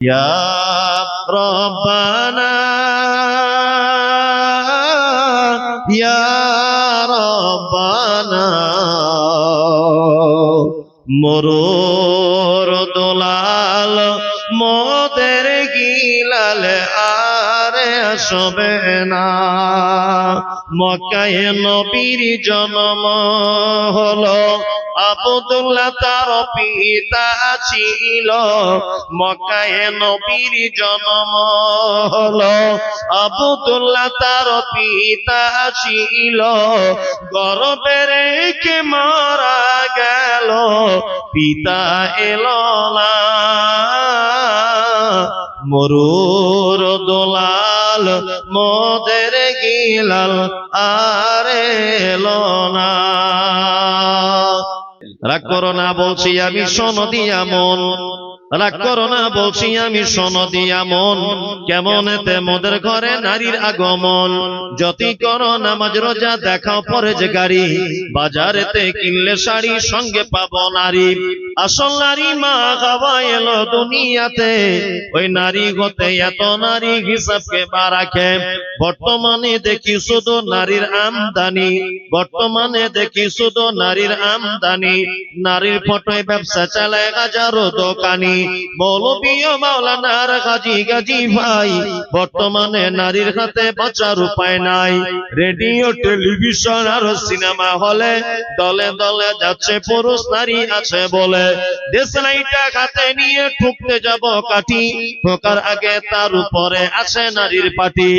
ইয়া রব্বানা মরুর দোলাল মোদের গিলাল আরে আসবে না। মক্কায় নবীর জন্ম হলো আবদুল্লাহ তার পিতা ছিল। মক্কায় নবীর জন্ম হলো। আবদুল্লাহ তার পিতা ছিল। গর্বে রেখে মারা গেল। পিতা এলো না। মরুর দোলাল, মোদের গিলাল আর এলো না। রাগ করো না বলছি আমি সনদি আমন রাগ করো না বলছি আমি সনদি মন। কেমন এতে মোদের ঘরে নারীর আগমন। যতি করো নামাজ, রোজা দেখাও পরে যে গাড়ি বাজারেতে কিনলে শাড়ি সঙ্গে পাবো নারী। আসল নারী মা গাওয়া এলো দুনিয়াতে। ওই নারী গতে এত নারী হিসাবকে বা রাখে। বর্তমানে দেখি শুধু নারীর আমদানি। বর্তমানে দেখি শুধু নারীর আমদানি। নারীর ফটোয় ব্যবসা চালায় হাজারো দোকানি। মৌলবীয় মাওলানার গাজি গাজি ভাই। বর্তমানে নারীর হাতে বাঁচার উপায় নাই। রেডিও, টেলিভিশন আর সিনেমা হলে দলে দলে যাচ্ছে পুরুষ নারী আছে বলে। দেশ লাইটা হাতে নিয়ে ঠুকতে যাব কাঠি। ঠোকার আগে তার উপরে আছে নারীর পাটি।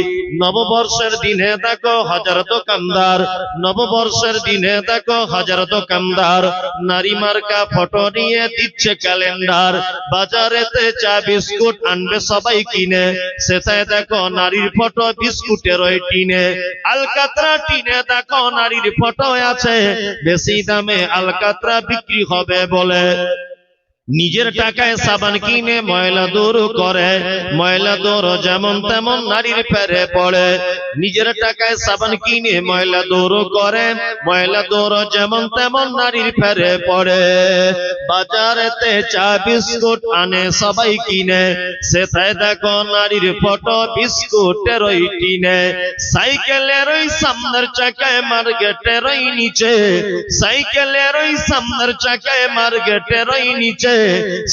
নববর্ষের দিনে দেখো হাজার দোকানদার। নববর্ষের দিনে দেখো হাজার দোকানদার। নারী মার্কা ফটো নিয়ে দিচ্ছে ক্যালেন্ডার। বাজারেতে চা, বিস্কুট আনবে সবাই কিনে। সেটাই দেখো নারীর ফটো বিস্কুটের ওই টিনে। আলকাতরা টিনে দেখো নারীর ফটো আছে। বেশি দামে আলকাতরা বিক্রি হবে বলে। it. নিজের টাকায় সাবান কিনে ময়লা দূর করে। ময়লা দূর যেমন তেমন নারীর ফেরে পড়ে। নিজের টাকায় সাবান কিনে ময়লা দূর করে। ময়লা দূর যেমন তেমন নারীর ফেরে পড়ে। বাজারেতে চা বিস্কুট আনে সবাই কিনে। সেটাই দেখো নারীর ফটো বিস্কুটের ওই টিনে। সাইকেলের ওই সামনের চাকায় মার্কেটের ওই নিচে। সাইকেলের ওই সামনের চাকায় মার্কেটের ওই নিচে।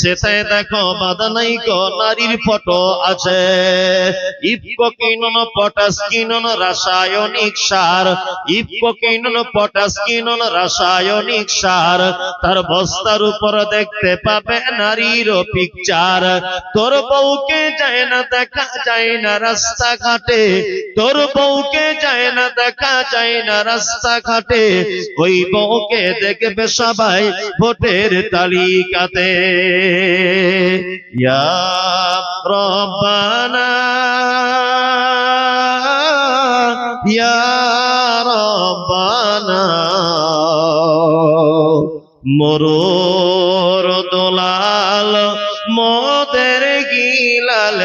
সেটাই দেখো বাধা নাই গো, নারীর ফটো আছে। ইফকো কিনন পটাশ কিনন রাসায়নিক সার ইফকো কিনন পটাশ কিনন রাসায়নিক সার, তার বস্তার উপর দেখতে পাবে নারীর পিকচার তোর বউকে যায় না, দেখা যায় না রাস্তাঘাটে। তোর বউকে যায় না, দেখা যায় না রাস্তাঘাটে। ওই বউকে দেখবে সবাই ভোটের তালিকাতে। ইয়া দোলাল মোদের গিলাল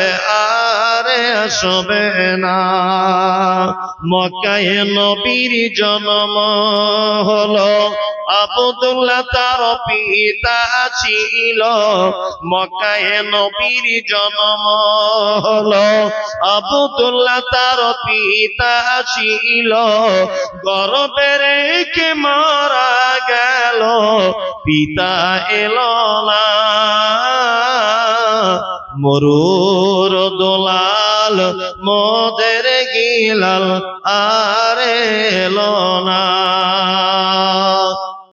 আরে আসবে না। মক্কায় নবীর জন্ম হলো আবদুল্লাহ তার পিতা ছিল। মক্কায় নবীর জন্ম হলো। আবদুল্লাহ তার পিতা ছিল। গর্বে রেখে মারা গেল। পিতা এলো না। মরুর দোলাল মোদের গিলাল আর এলো না।